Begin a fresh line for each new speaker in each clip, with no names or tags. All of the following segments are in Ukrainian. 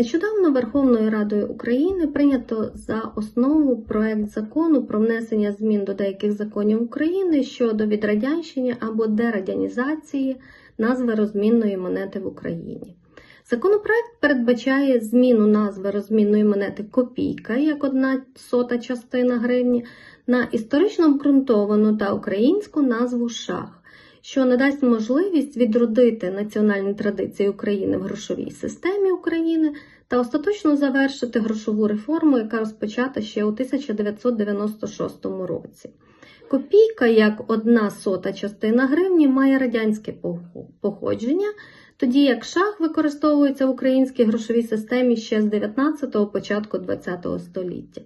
Нещодавно Верховною Радою України прийнято за основу проект закону про внесення змін до деяких законів України щодо відрадянщення або дерадянізації назви розмінної монети в Україні. Законопроект передбачає зміну назви розмінної монети копійка як одна сота частина гривні на історично обґрунтовану та українську назву шах, що надасть можливість відродити національні традиції України в грошовій системі України та остаточно завершити грошову реформу, яка розпочата ще у 1996 році. Копійка як одна сота частина гривні має радянське походження, тоді як шах використовується в українській грошовій системі ще з 19-го початку 20-го століття.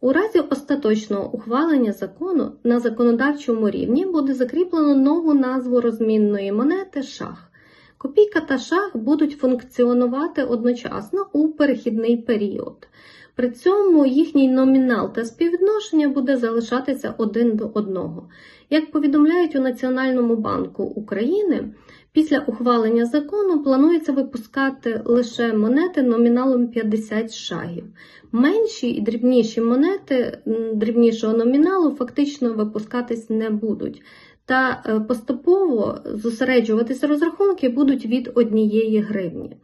У разі остаточного ухвалення закону на законодавчому рівні буде закріплено нову назву розмінної монети шах. Копійка та шах будуть функціонувати одночасно у перехідний період. При цьому їхній номінал та співвідношення буде залишатися один до одного. Як повідомляють у Національному банку України, після ухвалення закону планується випускати лише монети номіналом 50 шагів. Менші і дрібніші монети дрібнішого номіналу фактично випускатись не будуть. Та е, поступово зосереджуватися розрахунки будуть від однієї гривні.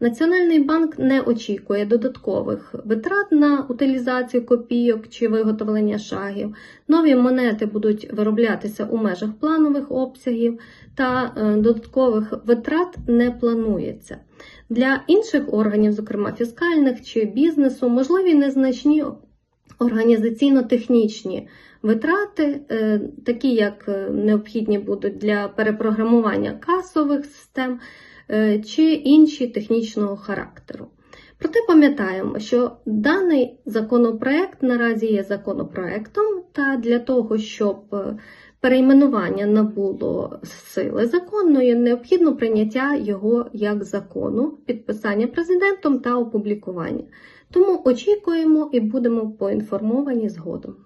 Національний банк не очікує додаткових витрат на утилізацію копійок чи виготовлення шагів. Нові монети будуть вироблятися у межах планових обсягів, та е, додаткових витрат не планується. Для інших органів, зокрема фіскальних чи бізнесу, можливі незначні організаційно-технічні витрати, е, такі як е, необхідні будуть для перепрограмування касових систем е, чи інші технічного характеру. Проте пам'ятаємо, що даний законопроект наразі є законопроектом, та для того, щоб перейменування набуло сили законної, необхідно прийняття його як закону, підписання президентом та опублікування. Тому очікуємо і будемо поінформовані згодом.